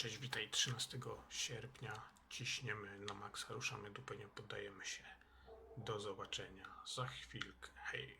Cześć, witaj 13 sierpnia. Ciśniemy na maksa, ruszamy dupę, nie poddajemy się. Do zobaczenia za chwilkę. Hej.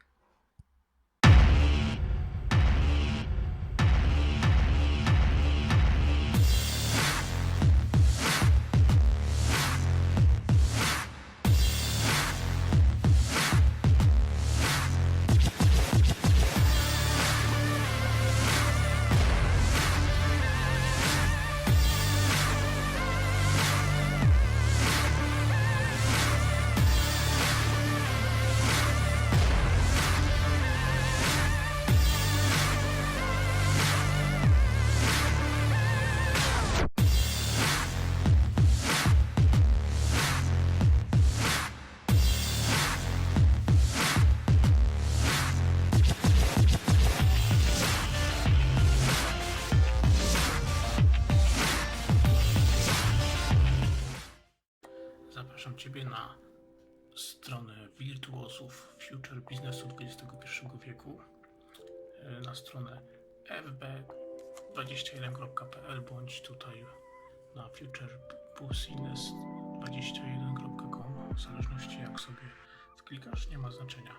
Ciebie na stronę wirtuozów Future Biznesu XXI wieku, e, na stronę fb21.pl bądź tutaj na futurebusines21.com w zależności jak sobie wklikasz, nie ma znaczenia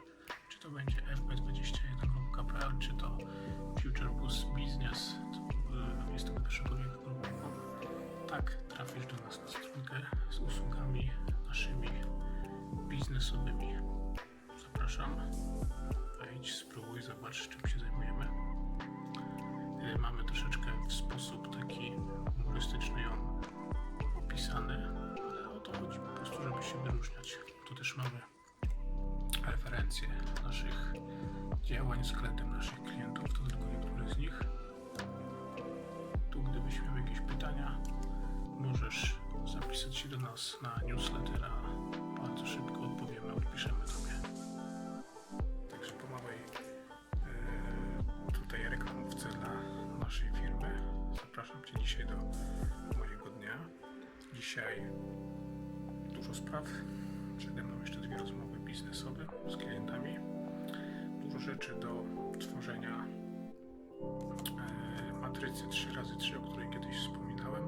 czy to będzie fb21.pl czy to Futurebus Business XXI wieku. Tak trafisz do nas na stronkę z usługami нашими бизнесовыми. Zapisać się do nas na newslettera. Bardzo szybko odpowiemy, odpiszemy Tobie. Także po małej e, tutaj reklamówce dla naszej firmy. Zapraszam Cię dzisiaj do mojego dnia. Dzisiaj dużo spraw. Przede mną jeszcze dwie rozmowy biznesowe z klientami. Dużo rzeczy do tworzenia e, matrycy 3x3, o której kiedyś wspominałem,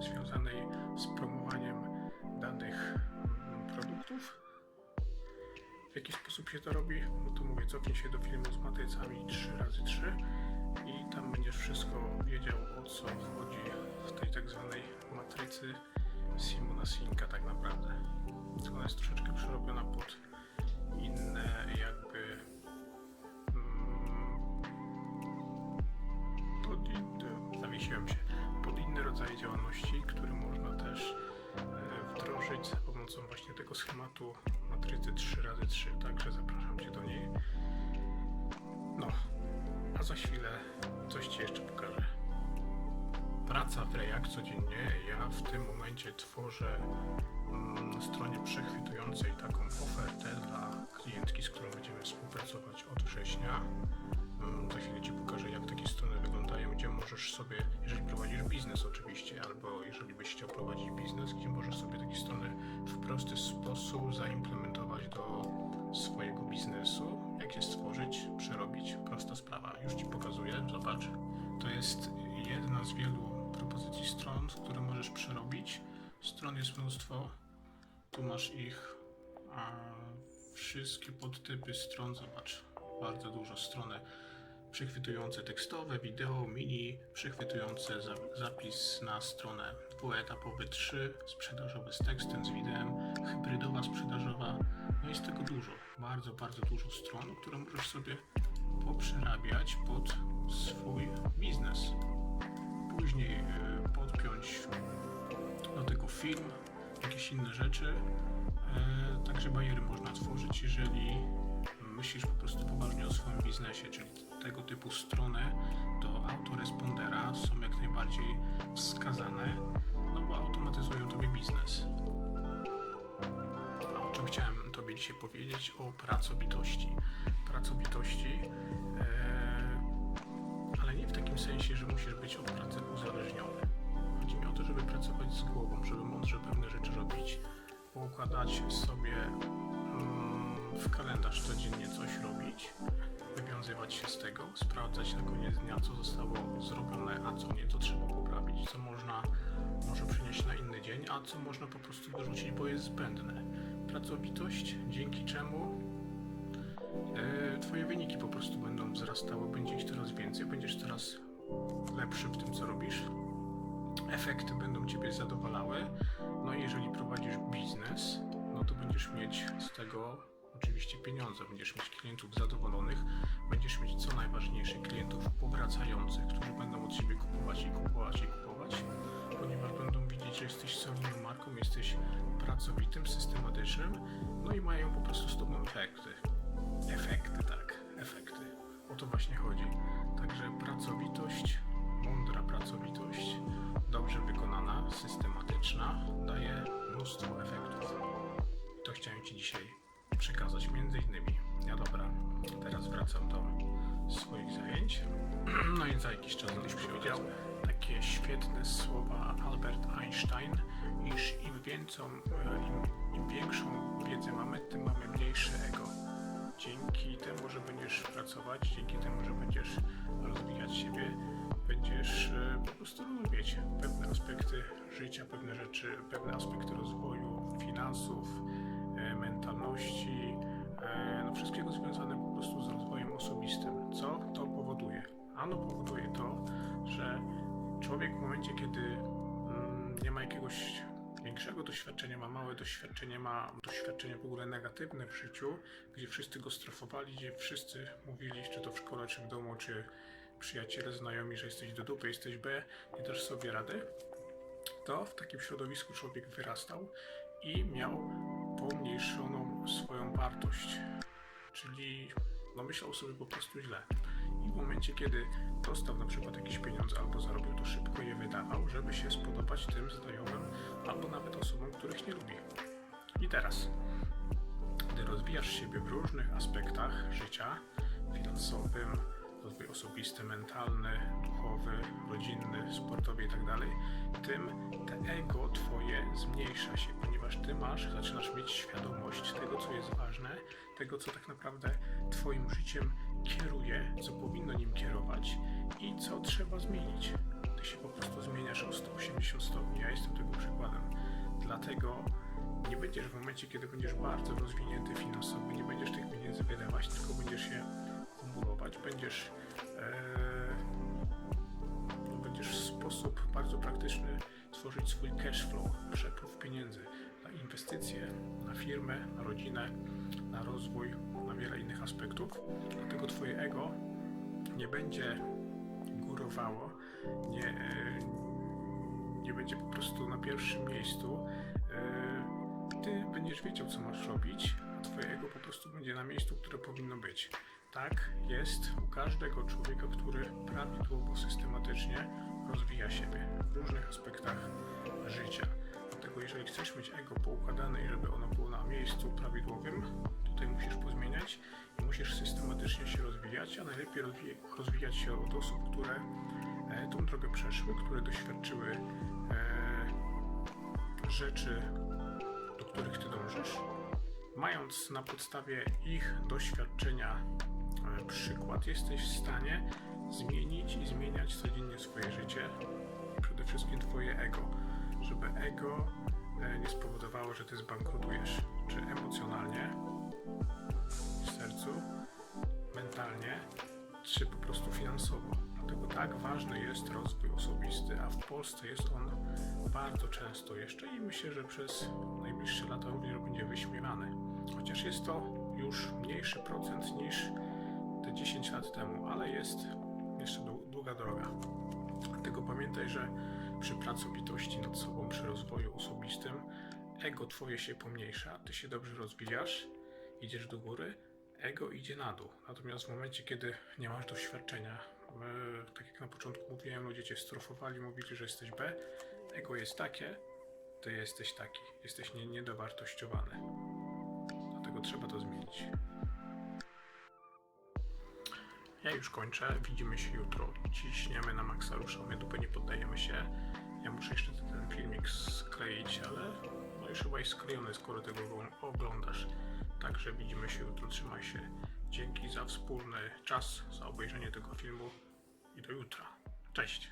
związanej z promowaniem danych mm, produktów. W jaki sposób się to robi? No to mówię, cofnij się do filmu z matrycami 3x3 i tam będziesz wszystko wiedział o co chodzi w tej tak zwanej matrycy Simona Sinka tak naprawdę. Ona jest troszeczkę przerobiona pod inne jakby mm, pod zawiesiłem się, rodzaj działalności, który można też e, wdrożyć za pomocą właśnie tego schematu matrycy 3x3, także zapraszam Cię do niej. No, a za chwilę coś Ci jeszcze pokażę. Praca w React codziennie. Ja w tym momencie tworzę mm, na stronie przechwytującej taką ofertę dla klientki, z którą będziemy współpracować od września. Mm, Za chwilę Ci pokażę, jak takie strony gdzie możesz sobie, jeżeli prowadzisz biznes oczywiście, albo jeżeli byś chciał prowadzić biznes, gdzie możesz sobie takie strony w prosty sposób zaimplementować do swojego biznesu. Jak je stworzyć, przerobić, prosta sprawa. Już Ci pokazuję, zobacz. To jest jedna z wielu propozycji stron, które możesz przerobić. Stron jest mnóstwo. Tu masz ich a, wszystkie podtypy stron. Zobacz, bardzo dużo strony przechwytujące tekstowe, wideo, mini, przechwytujące za, zapis na stronę dwuetapowy 3, sprzedażowy z tekstem, z wideo, hybrydowa sprzedażowa. No jest tego dużo, bardzo, bardzo dużo stron, które możesz sobie poprzerabiać pod swój biznes. Później e, podpiąć do tego film, jakieś inne rzeczy. E, Także bariery można tworzyć, jeżeli myślisz po prostu poważnie o swoim biznesie, czyli tego typu strony do autorespondera są jak najbardziej wskazane, no bo automatyzują tobie biznes. A o czym chciałem tobie dzisiaj powiedzieć? O pracowitości. Pracowitości, e, ale nie w takim sensie, że musisz być od pracy uzależniony. Chodzi mi o to, żeby pracować z głową, żeby mądrze pewne rzeczy robić, poukładać sobie się z tego, sprawdzać na koniec dnia, co zostało zrobione, a co nie, co trzeba poprawić, co można a co można po prostu wyrzucić, bo jest zbędne. Pracowitość, dzięki czemu e, Twoje wyniki po prostu będą wzrastały, będzie ich coraz więcej, będziesz coraz lepszy w tym, co robisz. Efekty będą Ciebie zadowalały. No i jeżeli prowadzisz biznes, no to będziesz mieć z tego oczywiście pieniądze, będziesz mieć klientów zadowolonych, będziesz mieć co najważniejsze klientów powracających, którzy będą od Ciebie kupować i kupować i kupować, ponieważ będą widzieć, że jesteś solidną marką, jesteś pracowitym, systematycznym, no i mają po prostu z Tobą efekty. Efekty, tak, efekty. O to właśnie chodzi. Także pracowitość, mądra pracowitość, dobrze wykonana, systematyczna, daje mnóstwo efektów. To chciałem Ci dzisiaj przekazać między innymi. Ja dobra, teraz wracam do swoich zajęć. No i za jakiś czas już powiedział takie świetne słowa Albert Einstein, iż im większą, im, im większą wiedzę mamy, tym mamy mniejsze ego. Dzięki temu, że będziesz pracować, dzięki temu, że będziesz rozwijać siebie, będziesz e, po prostu rozumieć pewne aspekty życia, pewne rzeczy, pewne aspekty rozwoju, finansów, e, mentalności, e, no wszystkiego związane po prostu z rozwojem osobistym. Co to powoduje? Ano powoduje to, że człowiek w momencie, kiedy mm, nie ma jakiegoś większego doświadczenia, ma małe doświadczenie, ma doświadczenie w ogóle negatywne w życiu, gdzie wszyscy go strofowali, gdzie wszyscy mówili, czy to w szkole, czy w domu, czy przyjaciele, znajomi, że jesteś do dupy, jesteś B, nie dasz sobie rady, to w takim środowisku człowiek wyrastał i miał pomniejszoną swoją wartość. Czyli no myślał sobie po prostu źle. I w momencie, kiedy dostał na przykład jakieś pieniądze albo zarobił, to szybko je wydawał, żeby się spodobać tym znajomym albo nawet osobom, których nie lubi. I teraz, gdy rozwijasz siebie w różnych aspektach życia, finansowym, rozwój osobisty, mentalny, duchowy, rodzinny, sportowy i tak dalej, tym te ego twoje zmniejsza się, ponieważ ty masz, zaczynasz mieć świadomość tego, co jest ważne, tego, co tak naprawdę twoim życiem kieruje, co powinno nim kierować i co trzeba zmienić. Ty się po prostu zmieniasz o 180 stopni. Ja jestem tego przykładem. Dlatego nie będziesz w momencie, kiedy będziesz bardzo rozwinięty finansowo, nie będziesz tych pieniędzy wydawać, tylko będziesz je będziesz, e, będziesz w sposób bardzo praktyczny tworzyć swój cash flow, przepływ pieniędzy na inwestycje, na firmę, na rodzinę, na rozwój, na wiele innych aspektów. Dlatego Twoje ego nie będzie górowało, nie, e, nie będzie po prostu na pierwszym miejscu. E, Ty będziesz wiedział, co masz robić, a Twoje ego po prostu będzie na miejscu, które powinno być. Tak jest u każdego człowieka, który prawidłowo, systematycznie rozwija siebie w różnych aspektach życia. Dlatego jeżeli chcesz mieć ego poukładane i żeby ono było na miejscu prawidłowym, tutaj musisz pozmieniać i musisz systematycznie się rozwijać, a najlepiej rozwi- rozwijać się od osób, które e, tą drogę przeszły, które doświadczyły e, rzeczy, do których ty dążysz, mając na podstawie ich doświadczenia przykład, jesteś w stanie zmienić i zmieniać codziennie swoje życie, przede wszystkim twoje ego, żeby ego e, nie spowodowało, że ty zbankrutujesz, czy emocjonalnie, w sercu, mentalnie, czy po prostu finansowo. Dlatego tak ważny jest rozwój osobisty, a w Polsce jest on bardzo często jeszcze i myślę, że przez najbliższe lata również będzie wyśmiewany. Chociaż jest to już mniejszy procent niż te 10 lat temu, ale jest jeszcze dłu- długa droga. Dlatego pamiętaj, że przy pracowitości nad sobą, przy rozwoju osobistym, ego twoje się pomniejsza, ty się dobrze rozwijasz, idziesz do góry, ego idzie na dół. Natomiast w momencie, kiedy nie masz doświadczenia, e, tak jak na początku mówiłem, ludzie cię strofowali, mówili, że jesteś B, ego jest takie, ty jesteś taki, jesteś nie, niedowartościowany. Dlatego trzeba to zmienić. Ja już kończę. Widzimy się jutro. Ciśniemy na maksa, ruszamy dupę, nie poddajemy się. Ja muszę jeszcze ten filmik skleić, ale no już chyba jest sklejony, skoro tego go- oglądasz. Także widzimy się jutro. Trzymaj się. Dzięki za wspólny czas, za obejrzenie tego filmu i do jutra. Cześć!